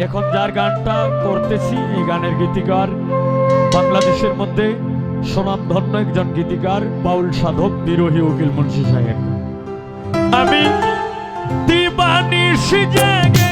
এখন যার গানটা করতেছি, এই গানের গীতিকার, বাংলাদেশের মধ্যে সুনামধন্য একজন গীতিকার, বাউল সাধক, বিরোহী উকিল মুন্সি সাহেব। আমি দিবানি সিজেগে